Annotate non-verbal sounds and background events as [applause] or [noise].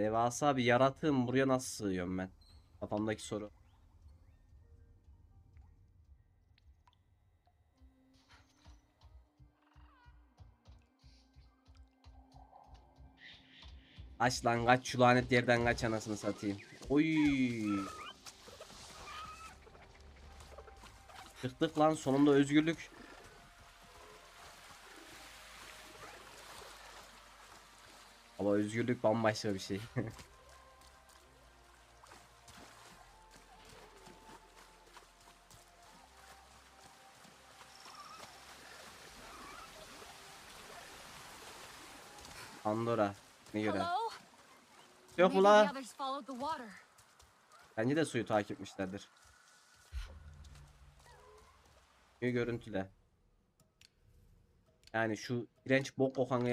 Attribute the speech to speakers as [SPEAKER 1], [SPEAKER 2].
[SPEAKER 1] Devasa bir yaratığım buraya nasıl sığıyorum ben? Kafamdaki soru. Kaç lan kaç şu lanet yerden kaç anasını satayım. Oy. Çıktık lan sonunda özgürlük. Ama özgürlük bambaşka bir şey. [laughs] Pandora. Ne göre? Yok mu la? Bence de suyu takip etmişlerdir. Bir görüntüle. Yani şu iğrenç bok kokan